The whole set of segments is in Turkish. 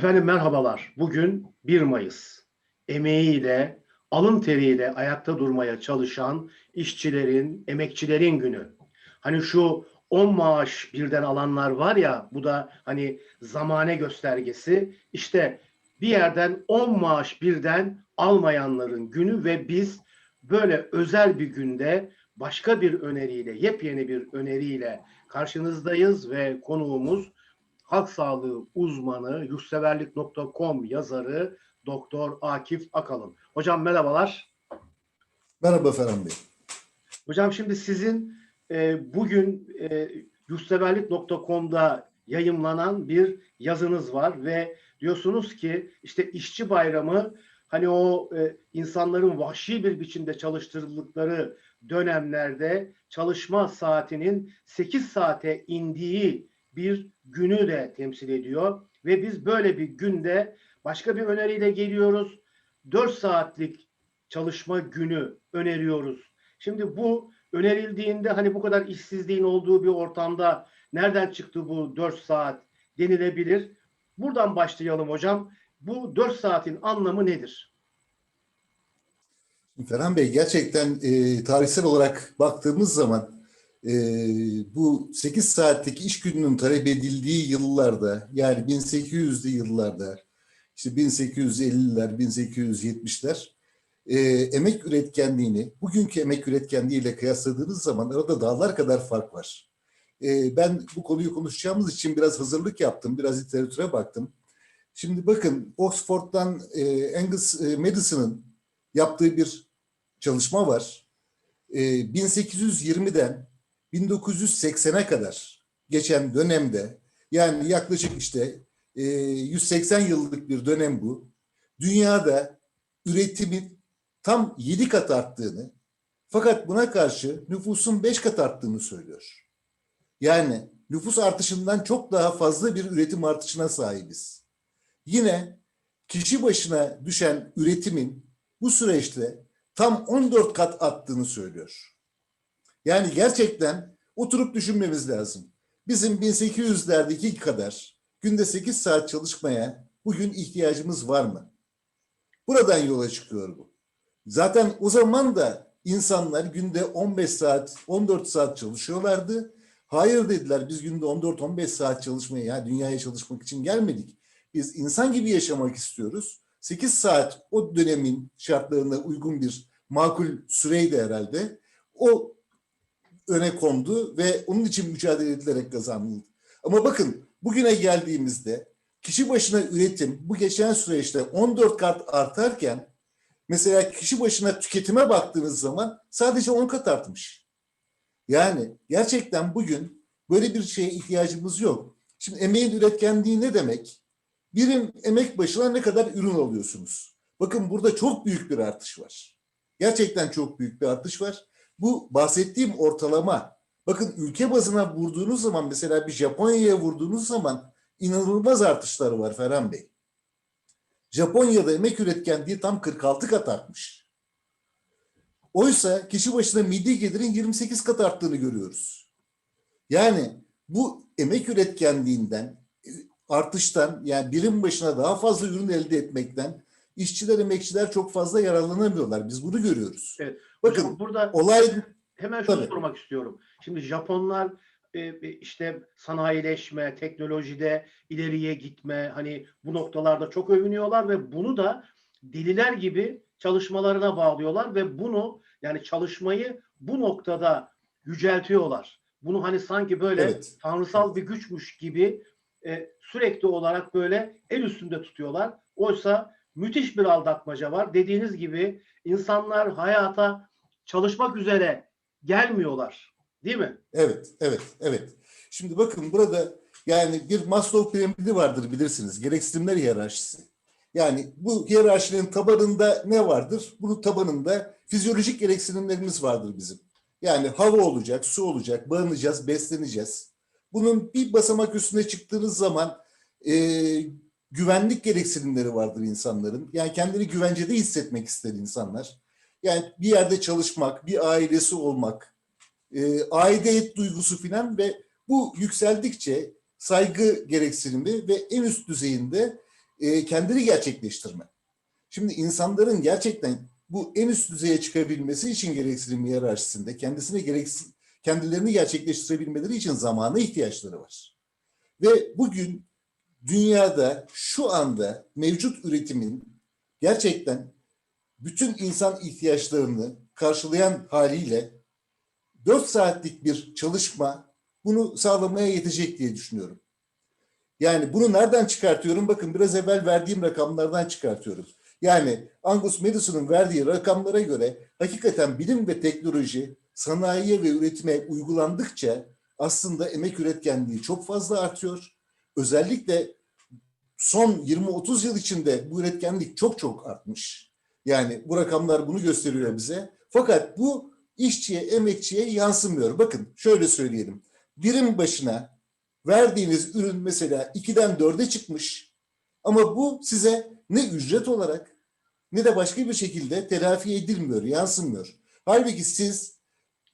Efendim merhabalar. Bugün 1 Mayıs. Emeğiyle, alın teriyle ayakta durmaya çalışan işçilerin, emekçilerin günü. Hani şu 10 maaş birden alanlar var ya, bu da hani zamane göstergesi. İşte bir yerden 10 maaş birden almayanların günü ve biz böyle özel bir günde başka bir öneriyle, yepyeni bir öneriyle karşınızdayız ve konuğumuz halk sağlığı uzmanı, yurtseverlik.com yazarı Doktor Akif Akalın. Hocam merhabalar. Merhaba Ferhan Bey. Hocam şimdi sizin e, bugün e, yurtseverlik.com'da yayımlanan bir yazınız var ve diyorsunuz ki işte işçi bayramı hani o e, insanların vahşi bir biçimde çalıştırıldıkları dönemlerde çalışma saatinin 8 saate indiği bir günü de temsil ediyor ve biz böyle bir günde başka bir öneriyle geliyoruz. 4 saatlik çalışma günü öneriyoruz. Şimdi bu önerildiğinde hani bu kadar işsizliğin olduğu bir ortamda nereden çıktı bu 4 saat denilebilir. Buradan başlayalım hocam. Bu 4 saatin anlamı nedir? Ferhan Bey gerçekten e, tarihsel olarak baktığımız zaman e, bu 8 saatlik iş gününün talep edildiği yıllarda yani 1800'lü yıllarda işte 1850'ler 1870'ler e, emek üretkenliğini bugünkü emek üretkenliğiyle kıyasladığınız zaman arada dağlar kadar fark var. E, ben bu konuyu konuşacağımız için biraz hazırlık yaptım, biraz literatüre baktım. Şimdi bakın Oxford'dan e, Angus e, Madison'ın yaptığı bir çalışma var. E, 1820'den 1980'e kadar geçen dönemde yani yaklaşık işte e, 180 yıllık bir dönem bu. Dünyada üretimin tam 7 kat arttığını fakat buna karşı nüfusun 5 kat arttığını söylüyor. Yani nüfus artışından çok daha fazla bir üretim artışına sahibiz. Yine kişi başına düşen üretimin bu süreçte tam 14 kat arttığını söylüyor. Yani gerçekten oturup düşünmemiz lazım. Bizim 1800'lerdeki kadar günde 8 saat çalışmaya bugün ihtiyacımız var mı? Buradan yola çıkıyor bu. Zaten o zaman da insanlar günde 15 saat, 14 saat çalışıyorlardı. Hayır dediler biz günde 14-15 saat çalışmaya, ya dünyaya çalışmak için gelmedik. Biz insan gibi yaşamak istiyoruz. 8 saat o dönemin şartlarına uygun bir makul süreydi herhalde. O öne kondu ve onun için mücadele edilerek kazanıldı. Ama bakın bugüne geldiğimizde kişi başına üretim bu geçen süreçte 14 kat artarken mesela kişi başına tüketime baktığınız zaman sadece 10 kat artmış. Yani gerçekten bugün böyle bir şeye ihtiyacımız yok. Şimdi emeğin üretkenliği ne demek? Birim emek başına ne kadar ürün alıyorsunuz? Bakın burada çok büyük bir artış var. Gerçekten çok büyük bir artış var. Bu bahsettiğim ortalama. Bakın ülke bazına vurduğunuz zaman mesela bir Japonya'ya vurduğunuz zaman inanılmaz artışları var Ferhan Bey. Japonya'da emek üretkenliği tam 46 kat artmış. Oysa kişi başına milli gelirin 28 kat arttığını görüyoruz. Yani bu emek üretkenliğinden, artıştan yani birim başına daha fazla ürün elde etmekten işçiler, emekçiler çok fazla yararlanamıyorlar. Biz bunu görüyoruz. Evet. Bakın Hocam burada olay hemen şunu Tabii. sormak istiyorum. Şimdi Japonlar e, işte sanayileşme, teknolojide ileriye gitme hani bu noktalarda çok övünüyorlar ve bunu da deliler gibi çalışmalarına bağlıyorlar ve bunu yani çalışmayı bu noktada yüceltiyorlar. Bunu hani sanki böyle Evet. tanrısal bir güçmüş gibi e, sürekli olarak böyle el üstünde tutuyorlar. Oysa müthiş bir aldatmaca var. Dediğiniz gibi insanlar hayata çalışmak üzere gelmiyorlar. Değil mi? Evet, evet, evet. Şimdi bakın burada yani bir Maslow piramidi vardır bilirsiniz. Gereksinimler hiyerarşisi. Yani bu hiyerarşinin tabanında ne vardır? Bunun tabanında fizyolojik gereksinimlerimiz vardır bizim. Yani hava olacak, su olacak, barınacağız, besleneceğiz. Bunun bir basamak üstüne çıktığınız zaman e, güvenlik gereksinimleri vardır insanların. Yani kendini güvencede hissetmek ister insanlar. Yani bir yerde çalışmak, bir ailesi olmak, e, aidiyet duygusu filan ve bu yükseldikçe saygı gereksinimi ve en üst düzeyinde e, kendini gerçekleştirme. Şimdi insanların gerçekten bu en üst düzeye çıkabilmesi için gereksinim hiyerarşisinde kendisine gereksiz, kendilerini gerçekleştirebilmeleri için zamana ihtiyaçları var. Ve bugün dünyada şu anda mevcut üretimin gerçekten bütün insan ihtiyaçlarını karşılayan haliyle 4 saatlik bir çalışma bunu sağlamaya yetecek diye düşünüyorum. Yani bunu nereden çıkartıyorum? Bakın biraz evvel verdiğim rakamlardan çıkartıyorum. Yani Angus Madison'un verdiği rakamlara göre hakikaten bilim ve teknoloji sanayiye ve üretime uygulandıkça aslında emek üretkenliği çok fazla artıyor. Özellikle son 20-30 yıl içinde bu üretkenlik çok çok artmış. Yani bu rakamlar bunu gösteriyor bize. Fakat bu işçiye, emekçiye yansımıyor. Bakın şöyle söyleyelim. Birim başına verdiğiniz ürün mesela 2'den 4'e çıkmış ama bu size ne ücret olarak ne de başka bir şekilde telafi edilmiyor, yansımıyor. Halbuki siz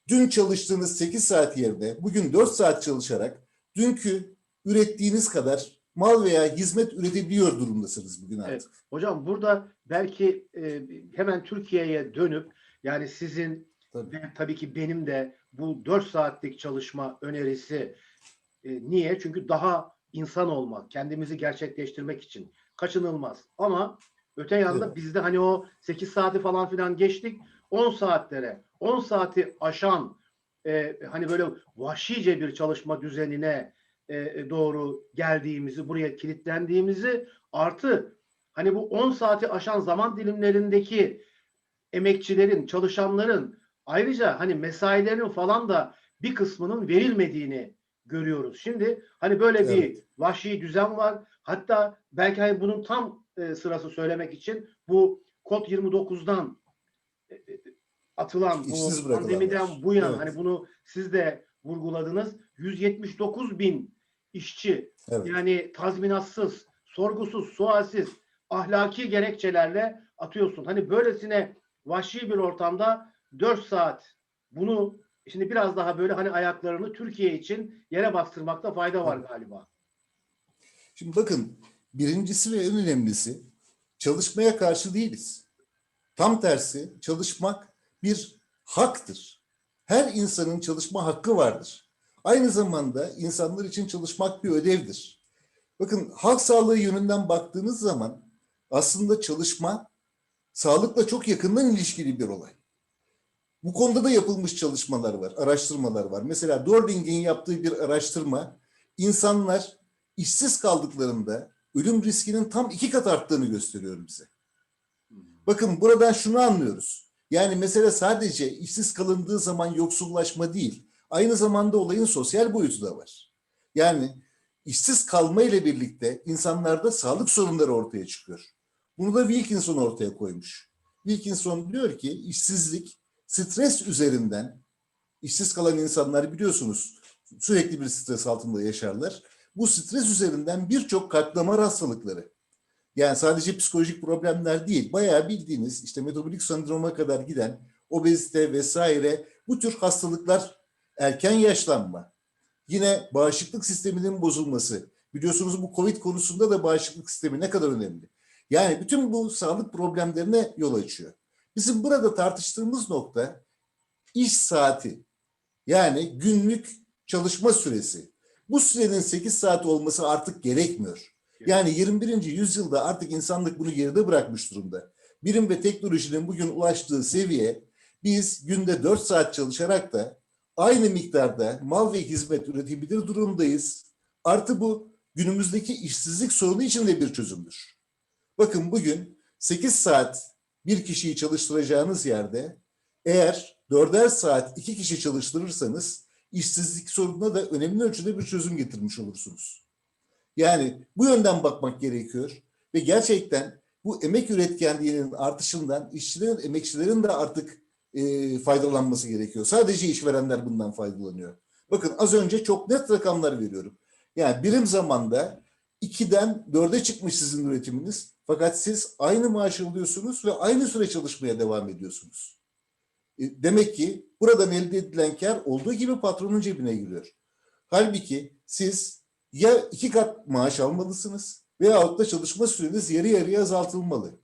dün çalıştığınız 8 saat yerine bugün 4 saat çalışarak dünkü ürettiğiniz kadar mal veya hizmet üretebiliyor durumdasınız bugün artık. Evet. Hocam burada belki e, hemen Türkiye'ye dönüp yani sizin Tabii. ve tabii ki benim de bu 4 saatlik çalışma önerisi e, niye? Çünkü daha insan olmak, kendimizi gerçekleştirmek için kaçınılmaz. Ama öte yanda Evet. bizde hani o 8 saati falan filan geçtik 10 saatlere, 10 saati aşan e, hani böyle vahşice bir çalışma düzenine e, doğru geldiğimizi, buraya kilitlendiğimizi artı hani bu 10 saati aşan zaman dilimlerindeki emekçilerin, çalışanların ayrıca hani mesailerinin falan da bir kısmının verilmediğini görüyoruz. Şimdi hani böyle bir Evet. vahşi düzen var. Hatta belki hani bunun tam e, sırası söylemek için bu kod 29'dan e, e, atılan İşsiz bu pandemiden bu yana Evet. hani bunu siz de vurguladınız. 179 bin işçi Evet. yani tazminatsız, sorgusuz, sualsiz, ahlaki gerekçelerle atıyorsun. Hani böylesine vahşi bir ortamda 4 saat bunu şimdi biraz daha böyle hani ayaklarını Türkiye için yere bastırmakta fayda var galiba. Şimdi bakın birincisi ve en önemlisi çalışmaya karşı değiliz. Tam tersi çalışmak bir haktır. Her insanın çalışma hakkı vardır. Aynı zamanda insanlar için çalışmak bir ödevdir. Bakın halk sağlığı yönünden baktığınız zaman aslında çalışma sağlıkla çok yakından ilişkili bir olay. Bu konuda da yapılmış çalışmalar var, araştırmalar var. Mesela Dorling'in yaptığı bir araştırma insanlar işsiz kaldıklarında ölüm riskinin tam iki kat arttığını gösteriyor bize. Bakın buradan şunu anlıyoruz. Yani mesele sadece işsiz kalındığı zaman yoksullaşma değil, aynı zamanda olayın sosyal boyutu da var. Yani işsiz kalma ile birlikte insanlarda sağlık sorunları ortaya çıkıyor. Bunu da Wilkinson ortaya koymuş. Wilkinson diyor ki işsizlik stres üzerinden işsiz kalan insanlar biliyorsunuz sürekli bir stres altında yaşarlar. Bu stres üzerinden birçok kalp damar hastalıkları yani sadece psikolojik problemler değil bayağı bildiğiniz işte metabolik sendroma kadar giden obezite vesaire bu tür hastalıklar erken yaşlanma yine bağışıklık sisteminin bozulması biliyorsunuz bu covid konusunda da bağışıklık sistemi ne kadar önemli. Yani bütün bu sağlık problemlerine yol açıyor. Bizim burada tartıştığımız nokta iş saati. Yani günlük çalışma süresi. Bu sürenin 8 saat olması artık gerekmiyor. Yani 21. yüzyılda artık insanlık bunu geride bırakmış durumda. Bilim ve teknolojinin bugün ulaştığı seviye biz günde 4 saat çalışarak da aynı miktarda mal ve hizmet üretebilir durumdayız. Artı bu günümüzdeki işsizlik sorunu için de bir çözümdür. Bakın bugün 8 saat bir kişiyi çalıştıracağınız yerde eğer dörder saat iki kişi çalıştırırsanız işsizlik sorununa da önemli ölçüde bir çözüm getirmiş olursunuz. Yani bu yönden bakmak gerekiyor ve gerçekten bu emek üretkenliğinin artışından işçilerin, emekçilerin de artık e, faydalanması gerekiyor. Sadece işverenler bundan faydalanıyor. Bakın az önce çok net rakamlar veriyorum. Yani birim zamanda 2'den 4'e çıkmış sizin üretiminiz. Fakat siz aynı maaş alıyorsunuz ve aynı süre çalışmaya devam ediyorsunuz. E, Demek ki buradan elde edilen kar olduğu gibi patronun cebine giriyor. Halbuki siz ya iki kat maaş almalısınız veyahut da çalışma süreniz yarı yarıya azaltılmalı.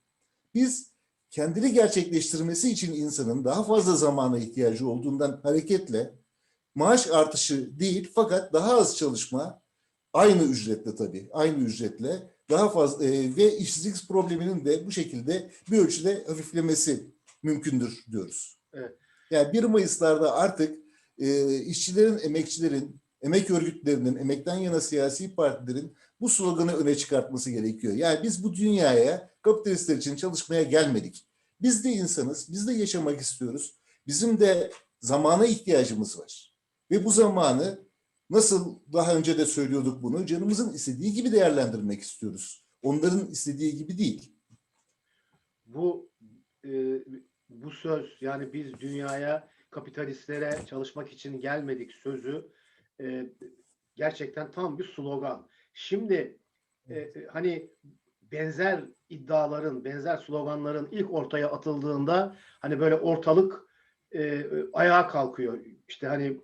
Biz kendini gerçekleştirmesi için insanın daha fazla zamana ihtiyacı olduğundan hareketle maaş artışı değil fakat daha az çalışma aynı ücretle tabii aynı ücretle daha fazla e, ve işsizlik probleminin de bu şekilde bir ölçüde hafiflemesi mümkündür diyoruz. Evet. Yani 1 Mayıs'larda artık e, işçilerin, emekçilerin, emek örgütlerinin, emekten yana siyasi partilerin bu sloganı öne çıkartması gerekiyor. Yani biz bu dünyaya kapitalistler için çalışmaya gelmedik. Biz de insanız, biz de yaşamak istiyoruz. Bizim de zamana ihtiyacımız var. Ve bu zamanı nasıl daha önce de söylüyorduk bunu, canımızın istediği gibi değerlendirmek istiyoruz. Onların istediği gibi değil. Bu e, bu söz yani biz dünyaya kapitalistlere çalışmak için gelmedik sözü e, gerçekten tam bir slogan. Şimdi e, e, hani benzer iddiaların, benzer sloganların ilk ortaya atıldığında hani böyle ortalık e, ayağa kalkıyor. İşte hani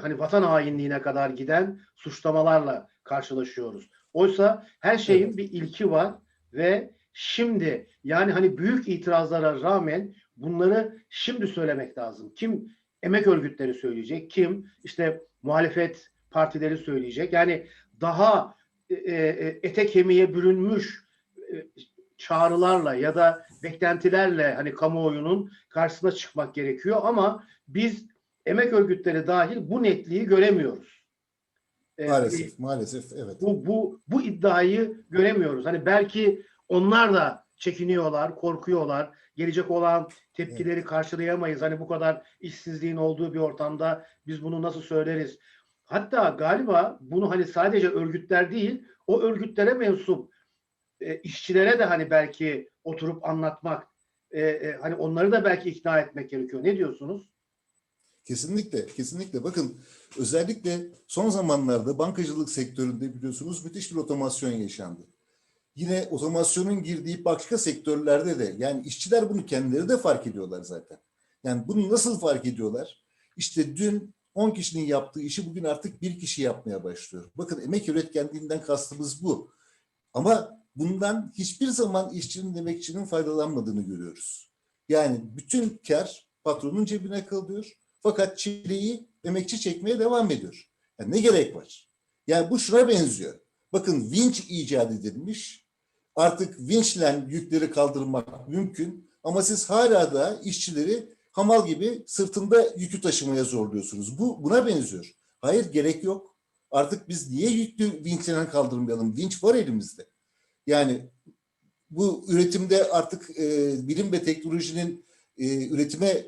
hani vatan hainliğine kadar giden suçlamalarla karşılaşıyoruz. Oysa her şeyin Evet. bir ilki var ve şimdi yani hani büyük itirazlara rağmen bunları şimdi söylemek lazım. Kim emek örgütleri söyleyecek, kim işte muhalefet partileri söyleyecek. Yani daha e, e, ete kemiğe bürünmüş e, çağrılarla ya da beklentilerle hani kamuoyunun karşısına çıkmak gerekiyor ama biz emek örgütleri dahil bu netliği göremiyoruz. E, Maalesef, maalesef evet. bu, bu, bu iddiayı göremiyoruz. Hani belki onlar da çekiniyorlar, korkuyorlar. Gelecek olan tepkileri karşılayamayız. Hani bu kadar işsizliğin olduğu bir ortamda biz bunu nasıl söyleriz? Hatta galiba bunu hani sadece örgütler değil, o örgütlere mensup e, işçilere de hani belki oturup anlatmak, e, e, hani onları da belki ikna etmek gerekiyor. Ne diyorsunuz? Kesinlikle, kesinlikle. Bakın özellikle son zamanlarda bankacılık sektöründe biliyorsunuz müthiş bir otomasyon yaşandı. Yine otomasyonun girdiği başka sektörlerde de yani işçiler bunu kendileri de fark ediyorlar zaten. Yani bunu nasıl fark ediyorlar? İşte dün 10 kişinin yaptığı işi bugün artık bir kişi yapmaya başlıyor. Bakın emek üretkenliğinden kastımız bu. Ama bundan hiçbir zaman işçinin, emekçinin faydalanmadığını görüyoruz. Yani bütün kar patronun cebine kalıyor. Fakat çileyi emekçi çekmeye devam ediyor. Yani ne gerek var? Yani bu şuna benziyor. Bakın vinç icat edilmiş. Artık vinçle yükleri kaldırmak mümkün. Ama siz hala da işçileri hamal gibi sırtında yükü taşımaya zorluyorsunuz. Bu buna benziyor. Hayır gerek yok. Artık biz niye yüklü vinçle kaldırmayalım? Vinç var elimizde. Yani bu üretimde artık e, bilim ve teknolojinin e, üretime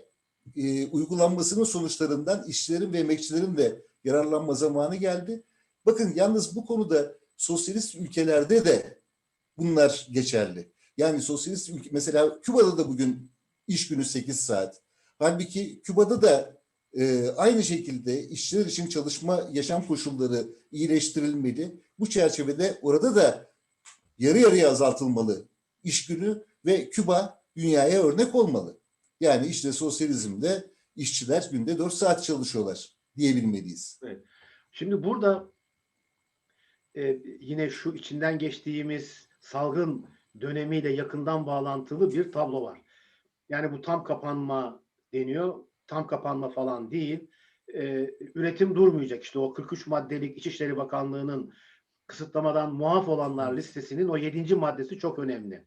e, uygulanmasının sonuçlarından işçilerin ve emekçilerin de yararlanma zamanı geldi. Bakın yalnız bu konuda sosyalist ülkelerde de bunlar geçerli. Yani sosyalist ülke mesela Küba'da da bugün iş günü 8 saat. Halbuki Küba'da da e, aynı şekilde işçiler için çalışma yaşam koşulları iyileştirilmeli. Bu çerçevede orada da yarı yarıya azaltılmalı iş günü ve Küba dünyaya örnek olmalı. Yani işte sosyalizmde işçiler günde 4 saat çalışıyorlar diyebilmeliyiz. Şimdi burada e, yine şu içinden geçtiğimiz salgın dönemiyle yakından bağlantılı bir tablo var. Yani bu tam kapanma deniyor. Tam kapanma falan değil. E, üretim durmayacak. İşte o 43 maddelik İçişleri Bakanlığı'nın kısıtlamadan muaf olanlar listesinin o 7. maddesi çok önemli.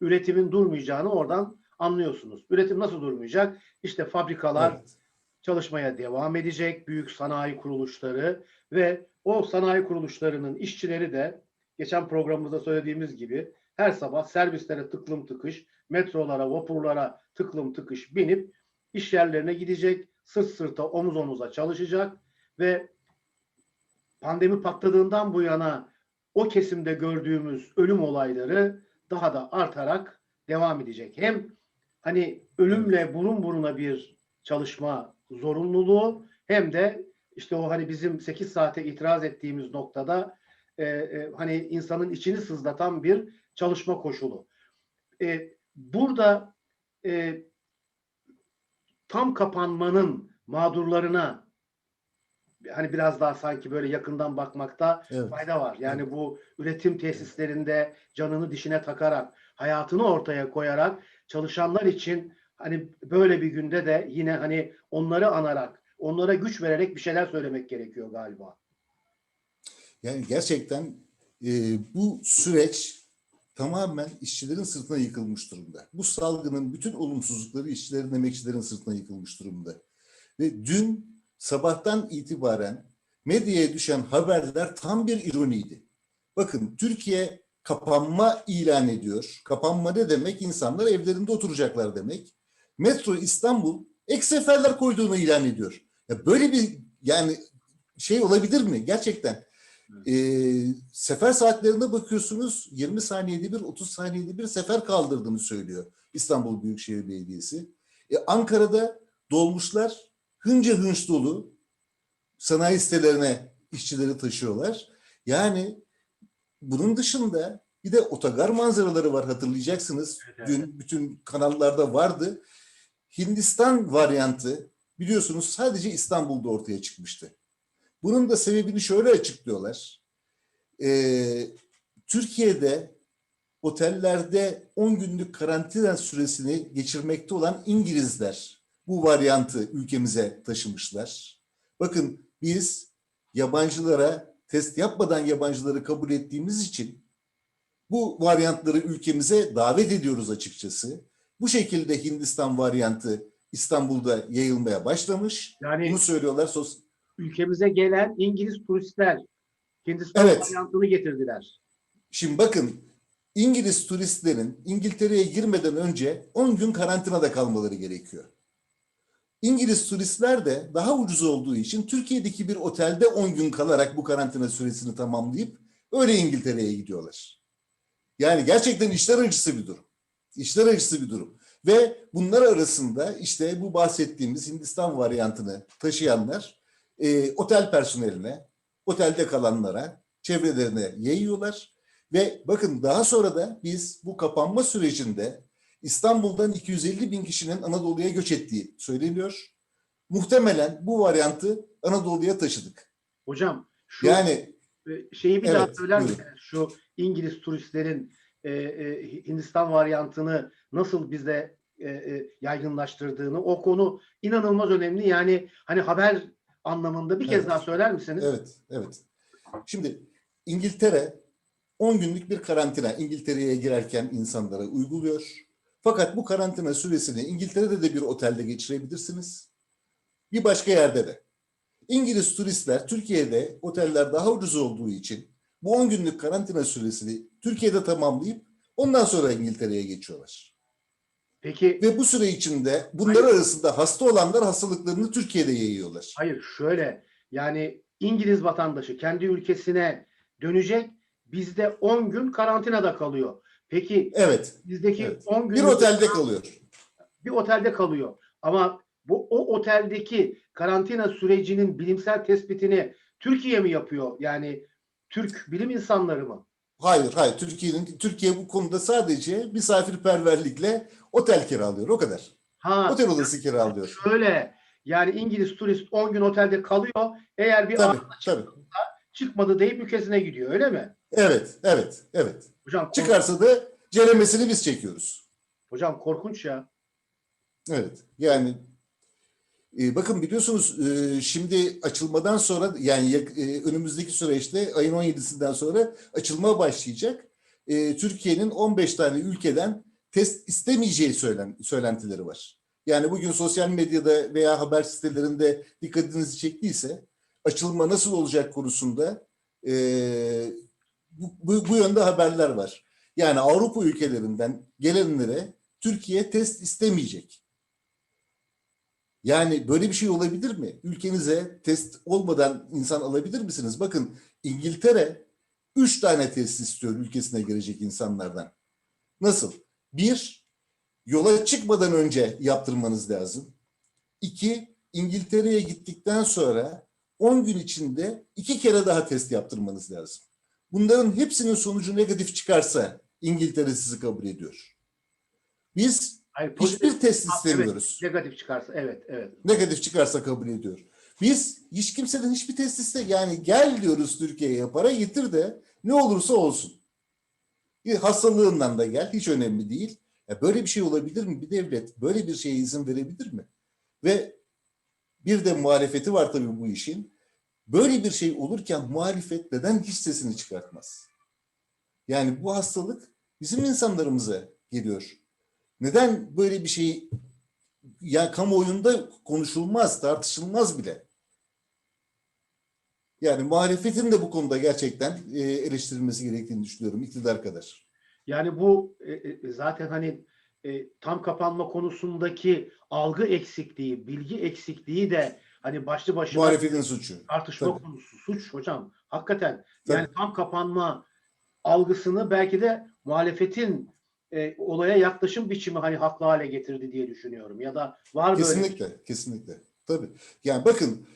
Üretimin durmayacağını oradan anlıyorsunuz. Üretim nasıl durmayacak? İşte fabrikalar Evet. çalışmaya devam edecek büyük sanayi kuruluşları ve o sanayi kuruluşlarının işçileri de geçen programımızda söylediğimiz gibi her sabah servislere tıklım tıkış, metrolara, vapurlara tıklım tıkış binip iş yerlerine gidecek, sırt sırta, omuz omuza çalışacak ve pandemi patladığından bu yana o kesimde gördüğümüz ölüm olayları daha da artarak devam edecek. Hem hani ölümle burun buruna bir çalışma zorunluluğu hem de işte o hani bizim 8 saate itiraz ettiğimiz noktada e, e, hani insanın içini sızlatan bir çalışma koşulu. E, burada e, tam kapanmanın mağdurlarına hani biraz daha sanki böyle yakından bakmakta Evet. fayda var. Yani bu üretim tesislerinde canını dişine takarak, hayatını ortaya koyarak çalışanlar için hani böyle bir günde de yine hani onları anarak, onlara güç vererek bir şeyler söylemek gerekiyor galiba. Yani gerçekten e, bu süreç tamamen işçilerin sırtına yıkılmış durumda. Bu salgının bütün olumsuzlukları işçilerin, emekçilerin sırtına yıkılmış durumda. Ve dün sabahtan itibaren medyaya düşen haberler tam bir ironiydi. Bakın Türkiye kapanma ilan ediyor. Kapanma ne demek? İnsanlar evlerinde oturacaklar demek. Metro İstanbul ek seferler koyduğunu ilan ediyor. Ya böyle bir yani şey olabilir mi? Gerçekten. Ee, sefer saatlerine bakıyorsunuz 20 saniyede bir 30 saniyede bir sefer kaldırdığını söylüyor İstanbul Büyükşehir Belediyesi. E, Ankara'da dolmuşlar hınca hınç dolu sanayi sitelerine işçileri taşıyorlar. Yani bunun dışında bir de otogar manzaraları var hatırlayacaksınız. Evet, Dün bütün kanallarda vardı. Hindistan varyantı biliyorsunuz sadece İstanbul'da ortaya çıkmıştı. Bunun da sebebini şöyle açıklıyorlar. Ee, Türkiye'de otellerde 10 günlük karantina süresini geçirmekte olan İngilizler bu varyantı ülkemize taşımışlar. Bakın biz yabancılara test yapmadan yabancıları kabul ettiğimiz için bu varyantları ülkemize davet ediyoruz açıkçası. Bu şekilde Hindistan varyantı İstanbul'da yayılmaya başlamış. Yani Bunu söylüyorlar. Sos ülkemize gelen İngiliz turistler Hindistan Evet. varyantını getirdiler. Şimdi bakın İngiliz turistlerin İngiltere'ye girmeden önce 10 gün karantinada kalmaları gerekiyor. İngiliz turistler de daha ucuz olduğu için Türkiye'deki bir otelde 10 gün kalarak bu karantina süresini tamamlayıp öyle İngiltere'ye gidiyorlar. Yani gerçekten işler acısı bir durum. İşler acısı bir durum. Ve bunlar arasında işte bu bahsettiğimiz Hindistan varyantını taşıyanlar e, otel personeline, otelde kalanlara, çevrelerine yayıyorlar. Ve bakın daha sonra da biz bu kapanma sürecinde İstanbul'dan 250 bin kişinin Anadolu'ya göç ettiği söyleniyor. Muhtemelen bu varyantı Anadolu'ya taşıdık. Hocam şu Yani e, şeyi bir daha Evet, söyler buyurun. misiniz? Şu İngiliz turistlerin e, e, Hindistan varyantını nasıl bize e, e, yaygınlaştırdığını o konu inanılmaz önemli. Yani hani haber anlamında bir kez Evet. daha söyler misiniz? evet, evet. Şimdi İngiltere 10 günlük bir karantina İngiltere'ye girerken insanlara uyguluyor. Fakat bu karantina süresini İngiltere'de de bir otelde geçirebilirsiniz. Bir başka yerde de. İngiliz turistler Türkiye'de oteller daha ucuz olduğu için bu 10 günlük karantina süresini Türkiye'de tamamlayıp ondan sonra İngiltere'ye geçiyorlar. Peki Ve bu süre içinde bunlar arasında hasta olanlar hastalıklarını Türkiye'de yayıyorlar. hayır şöyle yani İngiliz vatandaşı kendi ülkesine dönecek bizde 10 gün karantinada kalıyor. Peki Evet, bizdeki evet. 10 gün bir otelde kalıyor. bir otelde kalıyor. Ama bu o oteldeki karantina sürecinin bilimsel tespitini Türkiye mi yapıyor? Yani Türk bilim insanları mı? Hayır, hayır. Türkiye'nin Türkiye bu konuda sadece misafirperverlikle otel kiralıyor. O kadar. Ha Otel odası kiralıyor. şöyle yani İngiliz turist 10 gün otelde kalıyor. Eğer bir Tabii, tabii. çıkmadı deyip ülkesine gidiyor öyle mi? Evet, evet, evet. Hocam Çıkarsa da ceremesini biz çekiyoruz. hocam korkunç ya. Evet. Yani e, bakın biliyorsunuz e, şimdi açılmadan sonra yani e, önümüzdeki süreçte ayın 17'sinden sonra açılma başlayacak. E, Türkiye'nin 15 tane ülkeden test istemeyeceği söylen, söylentileri var. Yani bugün sosyal medyada veya haber sitelerinde dikkatinizi çektiyse açılma nasıl olacak konusunda e, bu, bu, bu yönde haberler var. Yani Avrupa ülkelerinden gelenlere Türkiye test istemeyecek. Yani böyle bir şey olabilir mi? Ülkenize test olmadan insan alabilir misiniz? Bakın İngiltere üç tane test istiyor ülkesine girecek insanlardan. Nasıl? Bir, yola çıkmadan önce yaptırmanız lazım. İki, İngiltere'ye gittikten sonra 10 gün içinde iki kere daha test yaptırmanız lazım. Bunların hepsinin sonucu negatif çıkarsa İngiltere sizi kabul ediyor. Biz Hayır, pozitif, hiçbir test istemiyoruz. negatif çıkarsa evet evet. Negatif çıkarsa kabul ediyor. Biz hiç kimseden hiçbir tesiste yani gel diyoruz Türkiye'ye para getir de ne olursa olsun. Hastalığından da gel hiç önemli değil. Ya böyle bir şey olabilir mi? Bir devlet böyle bir şeye izin verebilir mi? Ve bir de muhalefeti var tabii bu işin. Böyle bir şey olurken muhalefet neden hiç sesini çıkartmaz? Yani bu hastalık bizim insanlarımıza geliyor. Neden böyle bir şey ya kamuoyunda konuşulmaz, tartışılmaz bile. Yani muhalefetin de bu konuda gerçekten e, eleştirilmesi gerektiğini düşünüyorum iktidar kadar. Yani bu e, e, zaten hani tam kapanma konusundaki algı eksikliği, bilgi eksikliği de hani başlı başına Muhalefetin suçu. tartışma Tabii. konusu. Suç hocam. Hakikaten. Tabii. Yani tam kapanma algısını belki de muhalefetin e, olaya yaklaşım biçimi hani haklı hale getirdi diye düşünüyorum. Ya da var böyle. Kesinlikle, kesinlikle. Tabii. Yani bakın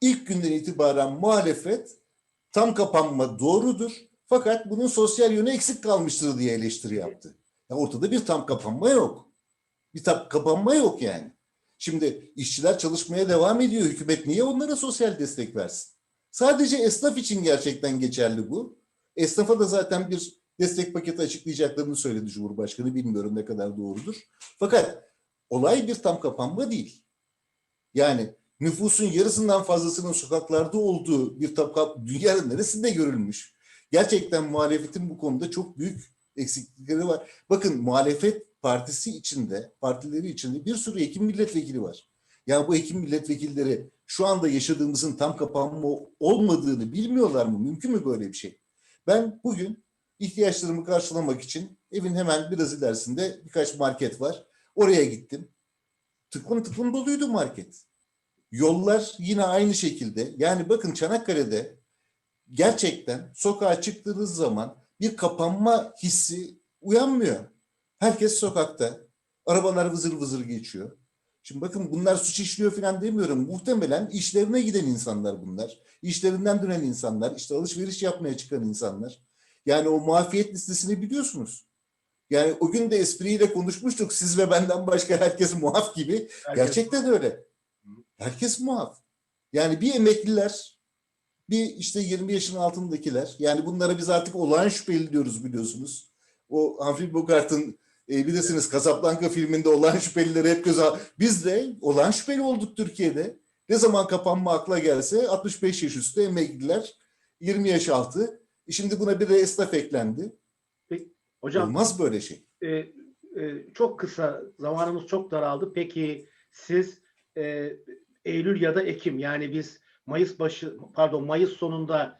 ilk günden itibaren muhalefet tam kapanma doğrudur. Fakat bunun sosyal yönü eksik kalmıştır diye eleştiri yaptı. Ya ortada bir tam kapanma yok. Bir tam kapanma yok yani. Şimdi işçiler çalışmaya devam ediyor. Hükümet niye onlara sosyal destek versin? Sadece esnaf için gerçekten geçerli bu. Esnafa da zaten bir destek paketi açıklayacaklarını söyledi Cumhurbaşkanı. Bilmiyorum ne kadar doğrudur. Fakat olay bir tam kapanma değil. Yani nüfusun yarısından fazlasının sokaklarda olduğu bir tam dünyanın neresinde görülmüş? Gerçekten muhalefetin bu konuda çok büyük eksiklikleri var. Bakın muhalefet partisi içinde, partileri içinde bir sürü hekim milletvekili var. Yani bu hekim milletvekilleri şu anda yaşadığımızın tam kapanma olmadığını bilmiyorlar mı? Mümkün mü böyle bir şey? Ben bugün ihtiyaçlarımı karşılamak için evin hemen biraz ilerisinde birkaç market var. Oraya gittim. Tıklım tıklım doluydu market. Yollar yine aynı şekilde. Yani bakın Çanakkale'de gerçekten sokağa çıktığınız zaman bir kapanma hissi uyanmıyor. Herkes sokakta. Arabalar vızır vızır geçiyor. Şimdi bakın bunlar suç işliyor falan demiyorum. Muhtemelen işlerine giden insanlar bunlar. İşlerinden dönen insanlar, işte alışveriş yapmaya çıkan insanlar. Yani o muafiyet listesini biliyorsunuz. Yani o gün de espriyle konuşmuştuk. Siz ve benden başka herkes muaf gibi. Herkes- Gerçekten öyle. Herkes muaf. Yani bir emekliler, bir işte 20 yaşın altındakiler. Yani bunlara biz artık olağan şüpheli diyoruz biliyorsunuz. O Humphrey Bogart'ın e, bilirsiniz Casablanca filminde olağan şüphelileri hep göze al- Biz de olağan şüpheli olduk Türkiye'de. Ne zaman kapanma akla gelse 65 yaş üstü emekliler 20 yaş altı. E Şimdi buna bir de esnaf eklendi. Hocam Olmaz böyle şey. e, e, çok kısa zamanımız çok daraldı. Peki siz e, Eylül ya da Ekim yani biz Mayıs başı pardon Mayıs sonunda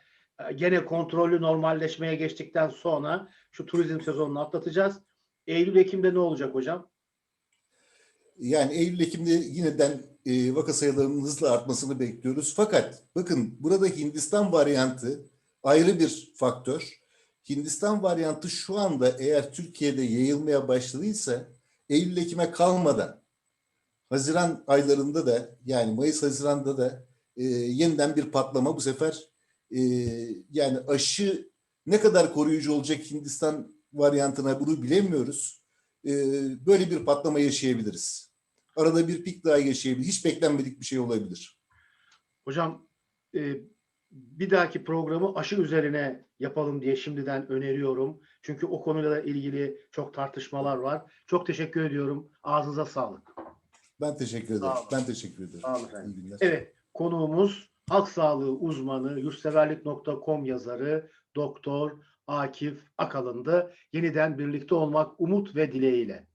e, gene kontrollü normalleşmeye geçtikten sonra şu turizm sezonunu atlatacağız. Eylül Ekim'de ne olacak hocam? Yani Eylül-Ekim'de yineden e, vaka sayılarının hızla artmasını bekliyoruz. Fakat bakın burada Hindistan varyantı ayrı bir faktör. Hindistan varyantı şu anda eğer Türkiye'de yayılmaya başladıysa Eylül-Ekim'e kalmadan Haziran aylarında da yani Mayıs-Haziran'da da e, yeniden bir patlama bu sefer e, yani aşı ne kadar koruyucu olacak Hindistan varyantına bunu bilemiyoruz. E, böyle bir patlama yaşayabiliriz. Arada bir pik daha yaşayabilir. Hiç beklenmedik bir şey olabilir. Hocam e, bir dahaki programı aşı üzerine yapalım diye şimdiden öneriyorum. Çünkü o konuyla ilgili çok tartışmalar var. Çok teşekkür ediyorum. Ağzınıza sağlık. Ben teşekkür ederim. Ben teşekkür ederim. Sağ olun efendim. Evet, konuğumuz halk sağlığı uzmanı, yurtseverlik.com yazarı Doktor Akif Akalın'dı. Yeniden birlikte olmak umut ve dileğiyle.